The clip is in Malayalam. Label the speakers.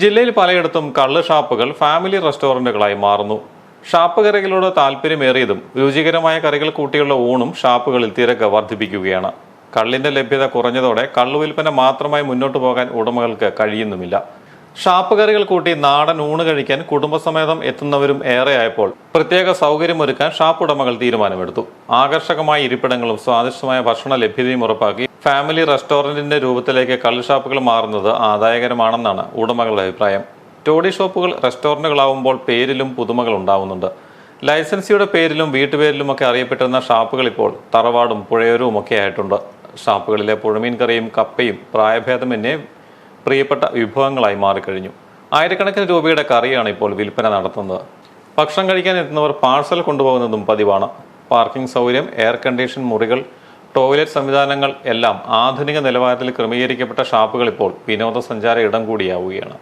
Speaker 1: ജില്ലയിൽ പലയിടത്തും കള്ള് ഷാപ്പുകൾ ഫാമിലി റെസ്റ്റോറന്റുകളായി മാറുന്നു. ഷാപ്പ് കറികളോട് താല്പര്യമേറിയതും രുചികരമായ കറികൾ കൂട്ടിയുള്ള ഊണും ഷാപ്പുകളിൽ തിരക്ക് വർദ്ധിപ്പിക്കുകയാണ്. കള്ളിന്റെ ലഭ്യത കുറഞ്ഞതോടെ കള്ളു വിൽപ്പന മാത്രമായി മുന്നോട്ടു പോകാൻ ഉടമകൾക്ക് കഴിയുന്നുമില്ല. ഷാപ്പ് കറികൾ കൂട്ടി നാടൻ ഊണ് കഴിക്കാൻ കുടുംബസമേതം എത്തുന്നവരും ഏറെയായപ്പോൾ പ്രത്യേക സൗകര്യമൊരുക്കാൻ ഷാപ്പ് ഉടമകൾ തീരുമാനമെടുത്തു. ആകർഷകമായ ഇരിപ്പിടങ്ങളും സ്വാദിഷ്ടമായ ഭക്ഷണ ലഭ്യതയും ഉറപ്പാക്കി ഫാമിലി റെസ്റ്റോറന്റിന്റെ രൂപത്തിലേക്ക് കള്ളുഷാപ്പുകൾ മാറുന്നത് ആദായകരമാണെന്നാണ് ഉടമകളുടെ അഭിപ്രായം. ടോഡി ഷോപ്പുകൾ റെസ്റ്റോറന്റുകളാവുമ്പോൾ പേരിലും പുതുമകൾ ഉണ്ടാവുന്നുണ്ട്. ലൈസൻസിയുടെ പേരിലും വീട്ടുപേരിലുമൊക്കെ അറിയപ്പെട്ടിരുന്ന ഷാപ്പുകൾ ഇപ്പോൾ തറവാടും പുഴയോരവും ഒക്കെ ആയിട്ടുണ്ട്. ഷാപ്പുകളിലെ പുഴമീൻ കറിയും കപ്പയും പ്രായഭേദമന്യേ പ്രിയപ്പെട്ട വിഭവങ്ങളായി മാറിക്കഴിഞ്ഞു. ആയിരക്കണക്കിന് രൂപയുടെ കറിയാണ് ഇപ്പോൾ വിൽപ്പന നടത്തുന്നത്. ഭക്ഷണം കഴിക്കാൻ എത്തുന്നവർ പാഴ്സൽ കൊണ്ടുപോകുന്നതും പതിവാണ്. പാർക്കിംഗ് സൗകര്യം എയർ കണ്ടീഷൻ മുറികൾ ടോയ്ലറ്റ് സംവിധാനങ്ങൾ എല്ലാം ആധുനിക നിലവാരത്തിൽ ക്രമീകരിക്കപ്പെട്ട ഷാപ്പുകൾ ഇപ്പോൾ വിനോദസഞ്ചാര ഇടം കൂടിയാവുകയാണ്.